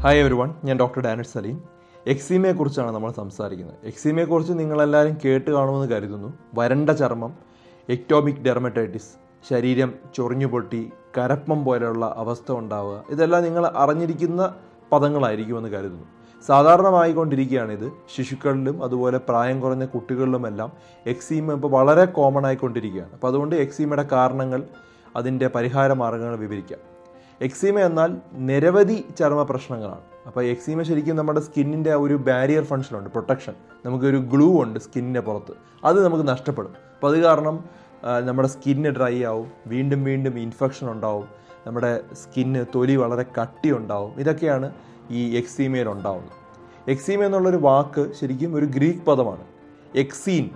Hi everyone ഞാൻ doctor Danish Saleem എക്സീമയെ കുറിച്ചാണ് നമ്മൾ സംസാരിക്കുന്നത്. എക്സീമയെ കുറിച്ച് നിങ്ങളെല്ലാവരും കേട്ട് കാണുമെന്ന് കരുതുന്നു. വരണ്ട ചർമ്മം എക്ടോമിക് ഡെർമറ്റൈറ്റിസ് ശരീരം ചൊറിഞ്ഞു പൊട്ടി കരപ്പം പോലെയുള്ള അവസ്ഥ ഉണ്ടാവുക ഇതെല്ലാം നിങ്ങൾ അറിഞ്ഞിരിക്കുന്ന പദങ്ങളായിരിക്കുമെന്ന് കരുതുന്നു. സാധാരണമായിക്കൊണ്ടിരിക്കുകയാണിത്. ശിശുക്കളിലും അതുപോലെ പ്രായം കുറഞ്ഞ കുട്ടികളിലുമെല്ലാം എക്സീമ ഇപ്പോൾ വളരെ കോമൺ ആയിക്കൊണ്ടിരിക്കുകയാണ്. അപ്പോൾ അതുകൊണ്ട് എക്സീമയുടെ കാരണങ്ങൾ അതിന്റെ പരിഹാര മാർഗങ്ങൾ വിവരിക്കാം. എക്സീമ എന്നാൽ നിരവധി ചർമ്മ പ്രശ്നങ്ങളാണ്. അപ്പോൾ എക്സീമ ശരിക്കും നമ്മുടെ സ്കിന്നിന്റെ ഒരു ബാരിയർ ഫങ്ഷൻ ഉണ്ട് പ്രൊട്ടക്ഷൻ നമുക്കൊരു ഗ്ലൂ ഉണ്ട് സ്കിന്നിന്റെ പുറത്ത്. അത് നമുക്ക് നഷ്ടപ്പെടും. അപ്പോൾ അത് കാരണം നമ്മുടെ സ്കിന്ന് ഡ്രൈ ആവും വീണ്ടും വീണ്ടും ഇൻഫെക്ഷൻ ഉണ്ടാവും നമ്മുടെ സ്കിന്ന് തൊലി വളരെ കട്ടി ഉണ്ടാവും ഇതൊക്കെയാണ് ഈ എക്സീമയിൽ ഉണ്ടാവുന്നത്. എക്സീമ എന്നുള്ളൊരു വാക്ക് ശരിക്കും ഒരു ഗ്രീക്ക് പദമാണ്. എക്സീൻ.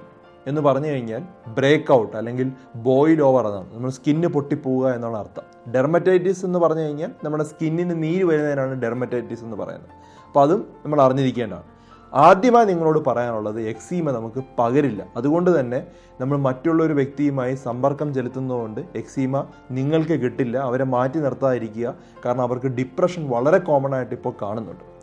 എന്ന് പറഞ്ഞു കഴിഞ്ഞാൽ ബ്രേക്ക് ഔട്ട് അല്ലെങ്കിൽ ബോയിൽ ഓവർ എന്നാണ്. നമ്മൾ സ്കിന്ന് പൊട്ടിപ്പോവുക എന്നാണ് അർത്ഥം. ഡെർമറ്റൈറ്റിസ് എന്ന് പറഞ്ഞു കഴിഞ്ഞാൽ നമ്മുടെ സ്കിന്നിന് നീര് വരുന്നതിനാണ് ഡെർമറ്റൈറ്റിസ് എന്ന് പറയുന്നത്. അപ്പോൾ അതും നമ്മൾ അറിഞ്ഞിരിക്കേണ്ടതാണ്. ആദ്യമായി നിങ്ങളോട് പറയാനുള്ളത് എക്സീമ നമുക്ക് പകരില്ല. അതുകൊണ്ട് തന്നെ നമ്മൾ മറ്റുള്ള ഒരു വ്യക്തിയുമായി സമ്പർക്കം ചെലുത്തുന്നതുകൊണ്ട് എക്സീമ നിങ്ങൾക്ക് കിട്ടില്ല. അവരെ മാറ്റി നിർത്താതിരിക്കുക. കാരണം അവർക്ക് ഡിപ്രഷൻ വളരെ കോമൺ ആയിട്ട് ഇപ്പോൾ കാണുന്നുണ്ട്.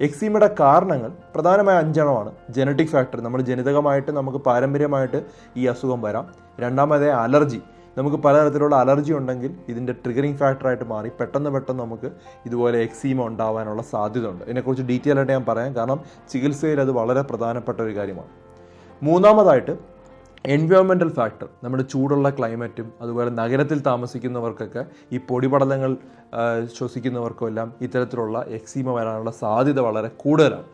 എക്സീമയുടെ കാരണങ്ങൾ പ്രധാനമായ അഞ്ചെണ്ണമാണ്. ജനറ്റിക് ഫാക്ടർ നമ്മൾ ജനിതകമായിട്ട് നമുക്ക് പാരമ്പര്യമായിട്ട് ഈ അസുഖം വരാം. രണ്ടാമത് അലർജി. നമുക്ക് പലതരത്തിലുള്ള അലർജി ഉണ്ടെങ്കിൽ ഇതിന്റെ ട്രിഗറിങ് ഫാക്ടറായിട്ട് മാറി പെട്ടെന്ന് പെട്ടെന്ന് നമുക്ക് ഇതുപോലെ എക്സീമ ഉണ്ടാവാനുള്ള സാധ്യത ഉണ്ട് ഇതിനെക്കുറിച്ച് ഡീറ്റെയിൽ ആയിട്ട് ഞാൻ പറയാം. കാരണം ചികിത്സയിൽ അത് വളരെ പ്രധാനപ്പെട്ട ഒരു കാര്യമാണ്. മൂന്നാമതായിട്ട് എൻവയോൺമെന്റൽ ഫാക്ടർ നമ്മുടെ ചൂടുള്ള ക്ലൈമറ്റും അതുപോലെ നഗരത്തിൽ താമസിക്കുന്നവർക്കൊക്കെ ഈ പൊടിപടലങ്ങൾ ശ്വസിക്കുന്നവർക്കും എല്ലാം ഇത്തരത്തിലുള്ള എക്സീമ വരാനുള്ള സാധ്യത വളരെ കൂടുതലാണ്.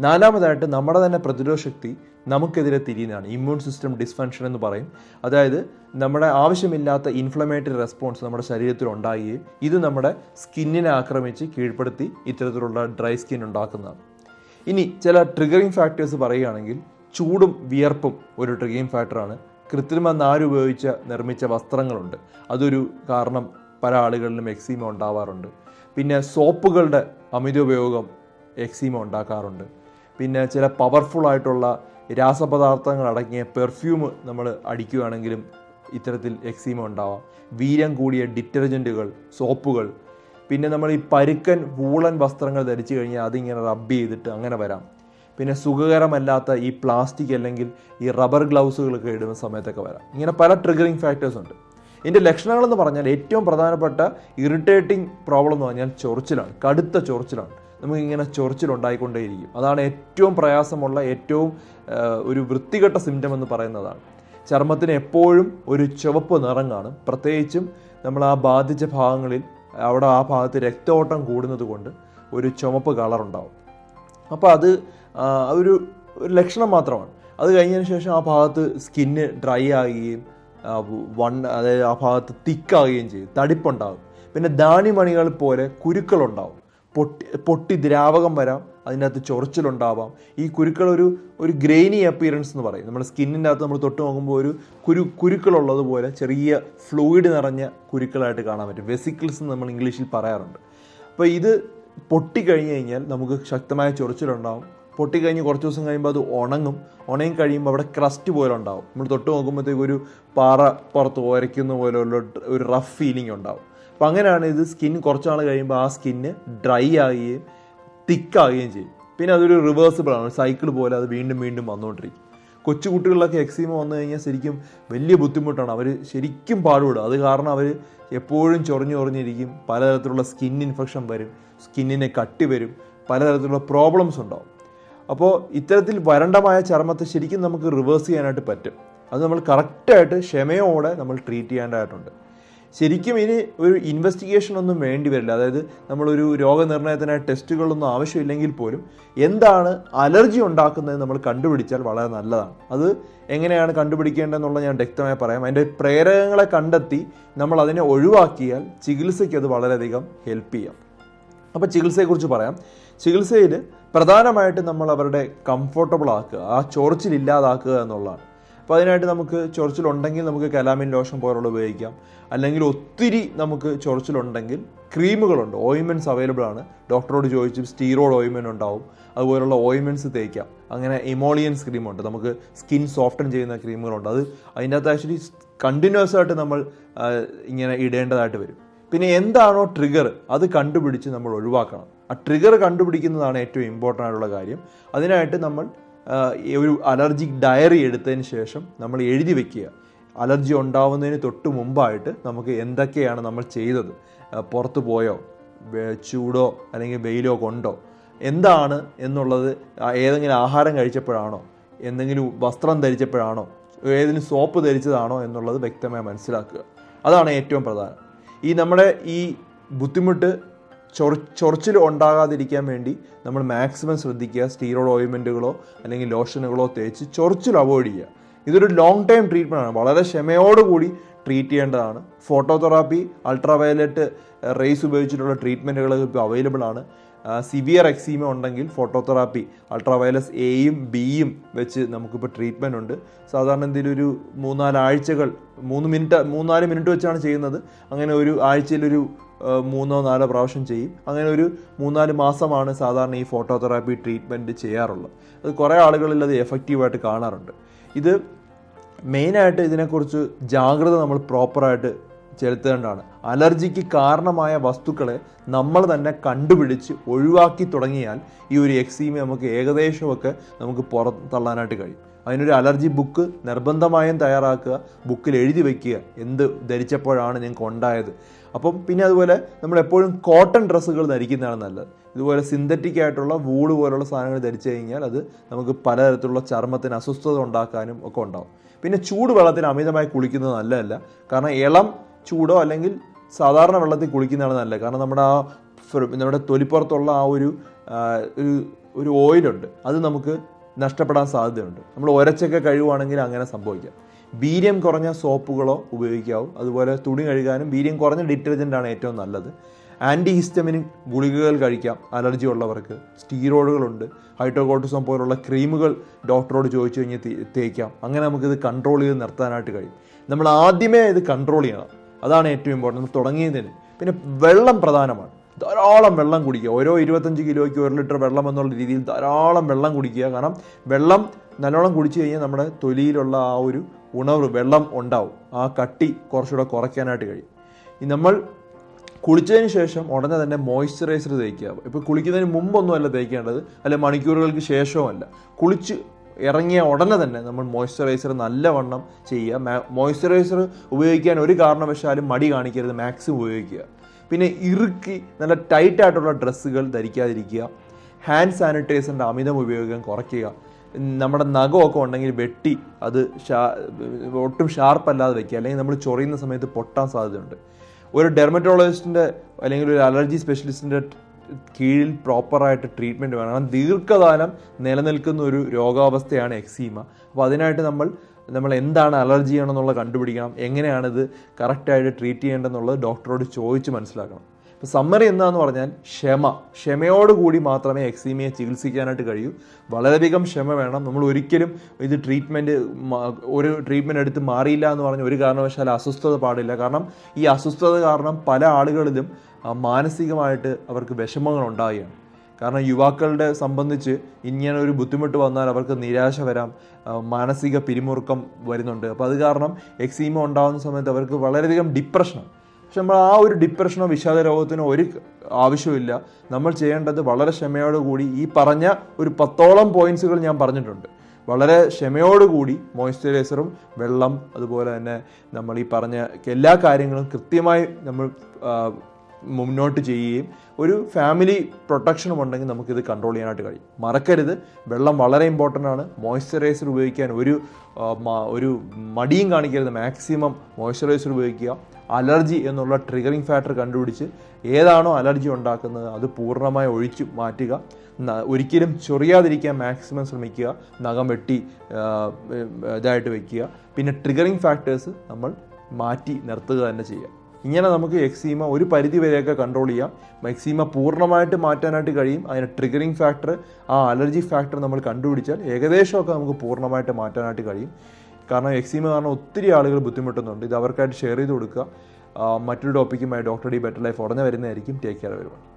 നാലാമതായിട്ട് നമ്മുടെ തന്നെ പ്രതിരോധ ശക്തി നമുക്കെതിരെ തിരിയുന്നതാണ്. ഇമ്മ്യൂൺ സിസ്റ്റം ഡിസ്ഫങ്ഷൻ എന്ന് പറയും. അതായത് നമ്മുടെ ആവശ്യമില്ലാത്ത ഇൻഫ്ലമേറ്ററി റെസ്പോൺസ് നമ്മുടെ ശരീരത്തിൽ ഉണ്ടാകുകയും ഇത് നമ്മുടെ സ്കിന്നിനെ ആക്രമിച്ച് കീഴ്പ്പെടുത്തി ഇത്തരത്തിലുള്ള ഡ്രൈ സ്കിൻ ഉണ്ടാക്കുന്നതാണ്. ഇനി ചില ട്രിഗറിങ് ഫാക്ടേഴ്സ് പറയുകയാണെങ്കിൽ ചൂടും വിയർപ്പും ഒരു ട്രിഗറിങ് ഫാക്ടറാണ്. കൃത്രിമ നാരുപയോഗിച്ച് നിർമ്മിച്ച വസ്ത്രങ്ങളുണ്ട്. അതൊരു കാരണം പല ആളുകളിലും എക്സീമ ഉണ്ടാവാറുണ്ട്. പിന്നെ സോപ്പുകളുടെ അമിത ഉപയോഗം എക്സീമ ഉണ്ടാക്കാറുണ്ട്. പിന്നെ ചില പവർഫുൾ ആയിട്ടുള്ള രാസപദാർത്ഥങ്ങൾ അടങ്ങിയ പെർഫ്യൂം നമ്മൾ അടിക്കുകയാണെങ്കിലും ഇത്തരത്തിൽ എക്സീമ ഉണ്ടാവാം. വീര്യം കൂടിയ ഡിറ്റർജന്റുകൾ സോപ്പുകൾ. പിന്നെ നമ്മൾ ഈ പരുക്കൻ വൂളൻ വസ്ത്രങ്ങൾ ധരിച്ചു കഴിഞ്ഞാൽ അതിങ്ങനെ റബ്ബ് ചെയ്തിട്ട് അങ്ങനെ വരാം. പിന്നെ സുഖകരമല്ലാത്ത ഈ പ്ലാസ്റ്റിക് അല്ലെങ്കിൽ ഈ റബ്ബർ ഗ്ലൗസുകളൊക്കെ ഇടുന്ന സമയത്തൊക്കെ വരാം. ഇങ്ങനെ പല ട്രിഗറിങ് ഫാക്ടേഴ്സ് ഉണ്ട്. ഇതിന്റെ ലക്ഷണങ്ങളെന്ന് പറഞ്ഞാൽ ഏറ്റവും പ്രധാനപ്പെട്ട ഇറിറ്റേറ്റിംഗ് പ്രോബ്ലം എന്ന് പറഞ്ഞാൽ ചൊറിച്ചിലാണ്. കടുത്ത ചൊറിച്ചിലാണ്. നമുക്കിങ്ങനെ ചൊറിച്ചിലുണ്ടായിക്കൊണ്ടേയിരിക്കും. അതാണ് ഏറ്റവും പ്രയാസമുള്ള ഏറ്റവും ഒരു വൃത്തികെട്ട സിംറ്റം എന്ന് പറയുന്നതാണ്. ചർമ്മത്തിന് എപ്പോഴും ഒരു ചുവപ്പ് നിറം കാണും പ്രത്യേകിച്ചും നമ്മൾ ആ ബാധിച്ച ഭാഗങ്ങളിൽ അവിടെ ആ ഭാഗത്ത് രക്തഓട്ടം കൂടുന്നത് കൊണ്ട് ഒരു ചുമപ്പ് കളർ ഉണ്ടാവും. അപ്പോൾ അത് ഒരു ലക്ഷണം മാത്രമാണ്. അത് കഴിഞ്ഞതിന് ശേഷം ആ ഭാഗത്ത് സ്കിന്ന് ഡ്രൈ ആകുകയും വൺ അതായത് ആ ഭാഗത്ത് തിക്കാകുകയും ചെയ്യും തടിപ്പുണ്ടാകും. പിന്നെ ധാന്യമണികൾ പോലെ കുരുക്കളുണ്ടാവും. പൊട്ടി പൊട്ടി ദ്രാവകം വരാം അതിനകത്ത് ചൊറിച്ചിലുണ്ടാവാം. ഈ കുരുക്കൾ ഒരു ഒരു ഗ്രെയിനി അപ്പിയറൻസ് എന്ന് പറയും. നമ്മുടെ സ്കിന്നിന്റെ അകത്ത് നമ്മൾ തൊട്ട് നോക്കുമ്പോൾ ഒരു കുരു കുരുക്കളുള്ളതുപോലെ ചെറിയ ഫ്ലൂയിഡ് നിറഞ്ഞ കുരുക്കളായിട്ട് കാണാൻ പറ്റും. വെസിക്കിൾസ് എന്ന് നമ്മൾ ഇംഗ്ലീഷിൽ പറയാറുണ്ട്. അപ്പോൾ ഇത് പൊട്ടിക്കഴിഞ്ഞ് കഴിഞ്ഞാൽ നമുക്ക് ശക്തമായ ചൊറിച്ചിലുണ്ടാവും പൊട്ടിക്കഴിഞ്ഞ് കുറച്ച് ദിവസം കഴിയുമ്പോൾ അത് ഉണങ്ങും. ഉണങ്ങി കഴിയുമ്പോൾ അവിടെ ക്രസ്റ്റ് പോലെ ഉണ്ടാവും. നമ്മൾ തൊട്ട് നോക്കുമ്പോഴത്തേക്ക് ഒരു പാറ പുറത്ത് ഉരയ്ക്കുന്ന പോലെയുള്ള ഒരു റഫ് ഫീലിംഗ് ഉണ്ടാവും. അപ്പോൾ അങ്ങനെയാണ് ഇത് സ്കിൻ കുറച്ച് നാൾ കഴിയുമ്പോൾ ആ സ്കിന്ന് ഡ്രൈ ആകുകയും തിക്കാകുകയും ചെയ്യും. പിന്നെ അതൊരു റിവേഴ്സിബിൾ ആണ്. സൈക്കിൾ പോലെ അത് വീണ്ടും വീണ്ടും വന്നുകൊണ്ടിരിക്കും. കൊച്ചു കുട്ടികളിലൊക്കെ എക്സീമ വന്നു കഴിഞ്ഞാൽ ശരിക്കും വലിയ ബുദ്ധിമുട്ടാണ്. അവർ ശരിക്കും പാടുപെടും. അത് കാരണം അവർ എപ്പോഴും ചൊറിഞ്ഞു ചൊറിഞ്ഞിരിക്കും. പലതരത്തിലുള്ള സ്കിൻ ഇൻഫെക്ഷൻ വരും. സ്കിന്നിനെ കട്ടി വരും. പലതരത്തിലുള്ള പ്രോബ്ലംസ് ഉണ്ടാവും. അപ്പോൾ ഇത്തരത്തിൽ വരണ്ടമായ ചർമ്മത്തെ ശരിക്കും നമുക്ക് റിവേഴ്സ് ചെയ്യാനായിട്ട് പറ്റും. അത് നമ്മൾ കറക്റ്റായിട്ട് ക്ഷമയോടെ നമ്മൾ ട്രീറ്റ് ചെയ്യേണ്ടതായിട്ടുണ്ട്. ശരിക്കും ഇനി ഒരു ഇൻവെസ്റ്റിഗേഷൻ ഒന്നും വേണ്ടി വരില്ല. അതായത് നമ്മളൊരു രോഗനിർണയത്തിനായി ടെസ്റ്റുകളൊന്നും ആവശ്യമില്ലെങ്കിൽ പോലും എന്താണ് അലർജി ഉണ്ടാക്കുന്നത് നമ്മൾ കണ്ടുപിടിച്ചാൽ വളരെ നല്ലതാണ്. അത് എങ്ങനെയാണ് കണ്ടുപിടിക്കേണ്ടതെന്നുള്ള ഞാൻ വ്യക്തമായി പറയാം. അതിന്റെ പ്രേരകങ്ങളെ കണ്ടെത്തി നമ്മൾ അതിനെ ഒഴിവാക്കിയാൽ ചികിത്സയ്ക്ക് അത് വളരെയധികം ഹെൽപ്പ് ചെയ്യാം. അപ്പോൾ ചികിത്സയെക്കുറിച്ച് പറയാം. ചികിത്സയിൽ പ്രധാനമായിട്ടും നമ്മൾ അവരുടെ കംഫർട്ടബിൾ ആക്കുക ആ ചൊറിച്ചിൽ ഇല്ലാതാക്കുക എന്നുള്ളതാണ്. അപ്പോൾ അതിനായിട്ട് നമുക്ക് ചൊറിച്ചിലുണ്ടെങ്കിൽ നമുക്ക് കലാമിൻ ലോഷൻ പോലുള്ള ഉപയോഗിക്കാം. അല്ലെങ്കിൽ ഒത്തിരി നമുക്ക് ചൊറിച്ചിലുണ്ടെങ്കിൽ ക്രീമുകളുണ്ട്. ഓയിൻമെന്റ്സ് അവൈലബിൾ ആണ്. ഡോക്ടറോട് ചോദിച്ച് സ്റ്റീറോയിഡ് ഓയിൻമെന്റ് ഉണ്ടാവും. അതുപോലുള്ള ഓയിൻമെന്റ്സ് തേക്കാം. അങ്ങനെ ഇമോളിയൻസ് ക്രീമുണ്ട് നമുക്ക് സ്കിൻ സോഫ്റ്റൻ ചെയ്യുന്ന ക്രീമുകളുണ്ട് അത് അതിന്റെ അകത്ത് ആക്ച്വലി കണ്ടിന്യൂസ് ആയിട്ട് നമ്മൾ ഇങ്ങനെ ഇടേണ്ടതായിട്ട് വരും. പിന്നെ എന്താണോ ട്രിഗർ അത് കണ്ടുപിടിച്ച് നമ്മൾ ഒഴിവാക്കണം. ആ ട്രിഗർ കണ്ടുപിടിക്കുന്നതാണ് ഏറ്റവും ഇമ്പോർട്ടന്റ് ആയിട്ടുള്ള കാര്യം. അതിനായിട്ട് നമ്മൾ ഒരു അലർജിക് ഡയറി എടുത്തതിന് ശേഷം നമ്മൾ എഴുതി വെക്കുക. അലർജി ഉണ്ടാവുന്നതിന് തൊട്ട് മുമ്പായിട്ട് നമുക്ക് എന്തൊക്കെയാണ് നമ്മൾ ചെയ്തത്? പുറത്തു പോയോ? ചൂടോ? അല്ലെങ്കിൽ വെയിലോ കൊണ്ടോ? എന്താണ് എന്നുള്ളത് ഏതെങ്കിലും ആഹാരം കഴിച്ചപ്പോഴാണോ? എന്തെങ്കിലും വസ്ത്രം ധരിച്ചപ്പോഴാണോ? ഏതെങ്കിലും സോപ്പ് ധരിച്ചതാണോ എന്നുള്ളത് വ്യക്തമായി മനസ്സിലാക്കുക. അതാണ് ഏറ്റവും പ്രധാനം. ഈ നമ്മുടെ ഈ ബുദ്ധിമുട്ട് ചൊറി ചൊറിച്ചിൽ ഉണ്ടാകാതിരിക്കാൻ വേണ്ടി നമ്മൾ മാക്സിമം ശ്രദ്ധിക്കുക. സ്റ്റീറോയിഡ് ഓയിൻമെന്റുകളോ അല്ലെങ്കിൽ ലോഷനുകളോ തേച്ച് ചൊറിച്ചിൽ അവോയ്ഡ് ചെയ്യുക. ഇതൊരു ലോങ് ടൈം ട്രീറ്റ്മെന്റ് ആണ്. വളരെ ക്ഷമയോടുകൂടി ട്രീറ്റ് ചെയ്യേണ്ടതാണ്. ഫോട്ടോതെറാപ്പി അൾട്രാവയലറ്റ് റേസ് ഉപയോഗിച്ചിട്ടുള്ള ട്രീറ്റ്മെന്റുകൾ ഇപ്പോൾ അവൈലബിൾ ആണ്. സിവിയർ എക്സീമ ഉണ്ടെങ്കിൽ ഫോട്ടോതെറാപ്പി അൾട്രാവയലസ് എയും ബിയും വെച്ച് നമുക്കിപ്പോൾ ട്രീറ്റ്മെന്റ് ഉണ്ട്. സാധാരണ എന്തെങ്കിലും ഒരു മൂന്നാൽ ആഴ്ചകൾ മൂന്ന് മിനിറ്റ് മൂന്നാൽ മിനിറ്റ് വെച്ചാണ് ചെയ്യുന്നത്. അങ്ങനെ ഒരു ആഴ്ചയിലൊരു ആ, മൂന്നോ നാലോ പ്രാവശ്യം ചെയ്യും. അങ്ങനെ ഒരു മൂന്നാൽ മാസമാണ് സാധാരണ ഈ ഫോട്ടോതെറാപ്പി ട്രീറ്റ്മെന്റ് ചെയ്യാറുള്ളത്. അത് കുറേ ആളുകളിൽ അത് എഫക്റ്റീവായിട്ട് കാണാറുണ്ട്. ഇത് മെയിനായിട്ട് ഇതിനെക്കുറിച്ച് ജാഗ്രത നമ്മൾ പ്രോപ്പറായിട്ട് ചെലുത്തേണ്ടതാണ്. അലർജിക്ക് കാരണമായ വസ്തുക്കളെ നമ്മൾ തന്നെ കണ്ടുപിടിച്ച് ഒഴിവാക്കി തുടങ്ങിയാൽ ഈ ഒരു എക്സീമ നമുക്ക് ഏകദേശമൊക്കെ നമുക്ക് പുറത്തള്ളാനായിട്ട് കഴിയും. അതിനൊരു അലർജി ബുക്ക് നിർബന്ധമായും തയ്യാറാക്കുക ബുക്കിൽ എഴുതി വയ്ക്കുക എന്ത് ധരിച്ചപ്പോഴാണ് ഞങ്ങൾക്ക് ഉണ്ടായത് അപ്പം പിന്നെ അതുപോലെ നമ്മൾ എപ്പോഴും കോട്ടൺ ഡ്രസ്സുകൾ ധരിക്കുന്നതാണ് നല്ലത്. ഇതുപോലെ സിന്തറ്റിക് ആയിട്ടുള്ള വൂൾ പോലുള്ള സാധനങ്ങൾ ധരിച്ചു കഴിഞ്ഞാൽ അത് നമുക്ക് പലതരത്തിലുള്ള ചർമ്മത്തിന് അസ്വസ്ഥത ഉണ്ടാക്കാനും ഒക്കെ ഉണ്ടാവും. പിന്നെ ചൂട് വെള്ളത്തിൽ അമിതമായി കുളിക്കുന്നത് നല്ലതല്ല. കാരണം ഇളം ചൂടോ അല്ലെങ്കിൽ സാധാരണ വെള്ളത്തിൽ കുളിക്കുന്നതാണ് നല്ലത്. കാരണം നമ്മുടെ ആ നമ്മുടെ തൊലിപ്പുറത്തുള്ള ആ ഒരു ഒരു ഓയിലുണ്ട് അത് നമുക്ക് നഷ്ടപ്പെടാൻ സാധ്യതയുണ്ട്. നമ്മൾ ഒരച്ചൊക്കെ കഴിയുവാണെങ്കിൽ അങ്ങനെ സംഭവിക്കാം. വീര്യം കുറഞ്ഞ സോപ്പുകളോ ഉപയോഗിക്കാവൂ. അതുപോലെ തുണി കഴുകാനും വീര്യം കുറഞ്ഞ ഡിറ്റർജന്റ് ആണ് ഏറ്റവും നല്ലത്. ആന്റി ഹിസ്റ്റമിനിക് ഗുളികകൾ കഴിക്കാം. അലർജി ഉള്ളവർക്ക് സ്റ്റീറോയിഡുകളുണ്ട്. ഹൈഡ്രോകോട്ടിസം പോലുള്ള ക്രീമുകൾ ഡോക്ടറോട് ചോദിച്ചു കഴിഞ്ഞാൽ തേക്കാം. അങ്ങനെ നമുക്കിത് കൺട്രോൾ ചെയ്ത് നിർത്താനായിട്ട് കഴിയും. നമ്മൾ ആദ്യമേ ഇത് കൺട്രോൾ ചെയ്യണം. അതാണ് ഏറ്റവും ഇമ്പോർട്ടന്റ് നമ്മൾ തുടങ്ങിയതിന് പിന്നെ വെള്ളം പ്രധാനമാണ്. ധാരാളം വെള്ളം കുടിക്കുക. ഓരോ ഇരുപത്തഞ്ച് കിലോയ്ക്ക് ഒരു ലിറ്റർ വെള്ളം എന്നുള്ള രീതിയിൽ ധാരാളം വെള്ളം കുടിക്കുക. കാരണം വെള്ളം നല്ലോണം കുടിച്ചു കഴിഞ്ഞാൽ നമ്മുടെ തൊലിയിലുള്ള ആ ഒരു ഉണവ് വെള്ളം ഉണ്ടാവും. ആ കട്ടി കുറച്ചുകൂടെ കുറയ്ക്കാനായിട്ട് കഴിയും. ഈ നമ്മൾ കുളിച്ചതിന് ശേഷം ഉടനെ തന്നെ മോയ്സ്ചറൈസർ തേക്കുക. ഇപ്പോൾ കുളിക്കുന്നതിന് മുമ്പൊന്നും അല്ല തേക്കേണ്ടത്. അല്ലെ മണിക്കൂറുകൾക്ക് ശേഷവുമല്ല കുളിച്ച് ഇറങ്ങിയ ഉടനെ തന്നെ നമ്മൾ മോയ്സ്ചറൈസർ നല്ലവണ്ണം ചെയ്യുക. മോയ്സ്ചറൈസർ ഉപയോഗിക്കാൻ ഒരു കാരണവശാലും മടി കാണിക്കരുത്. മാക്സിമം ഉപയോഗിക്കുക. പിന്നെ ഇറുക്കി നല്ല ടൈറ്റായിട്ടുള്ള ഡ്രസ്സുകൾ ധരിക്കാതിരിക്കുക. ഹാൻഡ് സാനിറ്റൈസറിന്റെ അമിതം ഉപയോഗം കുറയ്ക്കുക. നമ്മുടെ നഖമൊക്കെ ഉണ്ടെങ്കിൽ വെട്ടി അത് ഷാ ഒട്ടും ഷാർപ്പല്ലാതെ വെക്കുക. അല്ലെങ്കിൽ നമ്മൾ ചൊറിയുന്ന സമയത്ത് പൊട്ടാൻ സാധ്യതയുണ്ട്. ഒരു ഡെർമറ്റോളജിസ്റ്റിന്റെ അല്ലെങ്കിൽ ഒരു അലർജി സ്പെഷ്യലിസ്റ്റിന്റെ കീഴിൽ പ്രോപ്പറായിട്ട് ട്രീറ്റ്മെന്റ് വേണം. കാരണം ദീർഘകാലം നിലനിൽക്കുന്ന ഒരു രോഗാവസ്ഥയാണ് എക്സീമ അപ്പോൾ അതിനായിട്ട് നമ്മൾ നമ്മൾ എന്താണ് അലർജി ആണെന്നുള്ളത് കണ്ടുപിടിക്കണം. എങ്ങനെയാണിത് കറക്റ്റായിട്ട് ട്രീറ്റ് ചെയ്യേണ്ടതെന്നുള്ളത് ഡോക്ടറോട് ചോദിച്ച് മനസ്സിലാക്കണം. അപ്പോൾ സമ്മറി എന്താന്ന് പറഞ്ഞാൽ ക്ഷമ. ക്ഷമയോടുകൂടി മാത്രമേ എക്സീമിയെ ചികിത്സിക്കാനായിട്ട് കഴിയൂ. വളരെയധികം ക്ഷമ വേണം. നമ്മൾ ഒരിക്കലും ഇത് ട്രീറ്റ്മെന്റ് ഒരു ട്രീറ്റ്മെന്റ് എടുത്ത് മാറിയില്ല എന്ന് പറഞ്ഞ് ഒരു കാരണവശാൽ അസ്വസ്ഥത പാടില്ല. കാരണം ഈ അസ്വസ്ഥത കാരണം പല ആളുകളിലും മാനസികമായിട്ട് അവർക്ക് വിഷമങ്ങൾ ഉണ്ടാവുകയാണ്. കാരണം യുവാക്കളുടെ സംബന്ധിച്ച് ഇങ്ങനെ ഒരു ബുദ്ധിമുട്ട് വന്നാൽ അവർക്ക് നിരാശ വരാം മാനസിക പിരിമുറുക്കം വരുന്നുണ്ട്. അപ്പോൾ അത് കാരണം എക്സീമ ഉണ്ടാകുന്ന സമയത്ത് അവർക്ക് വളരെയധികം ഡിപ്രഷനാണ് പക്ഷെ നമ്മൾ ആ ഒരു ഡിപ്രഷനോ വിഷാദ രോഗത്തിനോ ഒരു ആവശ്യമില്ല നമ്മൾ ചെയ്യേണ്ടത് വളരെ ക്ഷമയോടുകൂടി ഈ പറഞ്ഞ ഒരു പത്തോളം പോയിന്റ്സുകൾ ഞാൻ പറഞ്ഞിട്ടുണ്ട്. വളരെ ക്ഷമയോടുകൂടി മോയ്സ്ചറൈസറും വെള്ളം അതുപോലെ തന്നെ നമ്മൾ ഈ പറഞ്ഞ എല്ലാ കാര്യങ്ങളും കൃത്യമായി നമ്മൾ മുന്നോട്ട് ചെയ്യുകയും ഒരു ഫാമിലി പ്രൊട്ടക്ഷനും ഉണ്ടെങ്കിൽ നമുക്കിത് കൺട്രോൾ ചെയ്യാനായിട്ട് കഴിയും. മറക്കരുത്. വെള്ളം വളരെ ഇമ്പോർട്ടന്റ് ആണ്. മോയ്സ്ചറൈസർ ഉപയോഗിക്കാൻ ഒരു ഒരു മടിയും കാണിക്കരുത്. മാക്സിമം മോയ്സ്ചറൈസർ ഉപയോഗിക്കുക. അലർജി എന്നുള്ള ട്രിഗറിങ് ഫാക്ടർ കണ്ടുപിടിച്ച് ഏതാണോ അലർജി ഉണ്ടാക്കുന്നത് അത് പൂർണമായി ഒഴിച്ച് മാറ്റുക. ഒരിക്കലും ചൊറിയാതിരിക്കാൻ മാക്സിമം ശ്രമിക്കുക. നഖം വെട്ടി ഇതായിട്ട് വയ്ക്കുക പിന്നെ ട്രിഗറിങ് ഫാക്ടേഴ്സ് നമ്മൾ മാറ്റി നിർത്തുക തന്നെ ചെയ്യുക. ഇങ്ങനെ നമുക്ക് എക്സീമ ഒരു പരിധി വരെയൊക്കെ കൺട്രോൾ ചെയ്യാം. എക്സീമ പൂർണമായിട്ട് മാറ്റാനായിട്ട് കഴിയും. അതിന് ട്രിഗറിങ് ഫാക്ടർ ആ അലർജി ഫാക്ടർ നമ്മൾ കണ്ടുപിടിച്ചാൽ ഏകദേശമൊക്കെ നമുക്ക് പൂർണമായിട്ട് മാറ്റാനായിട്ട് കഴിയും. കാരണം എക്സീമ കാരണം ഒത്തിരി ആളുകൾ ബുദ്ധിമുട്ടുന്നുണ്ട്. ഇത് അവർക്കായിട്ട് ഷെയർ ചെയ്ത് കൊടുക്കുക. മറ്റൊരു ടോപ്പിക്കുമായി ഡോക്ടർ ഡി ബെറ്റർ ലൈഫ് ഉടനെ വരുന്നതായിരിക്കും. ടേക്ക് കെയർ വരുവാണ്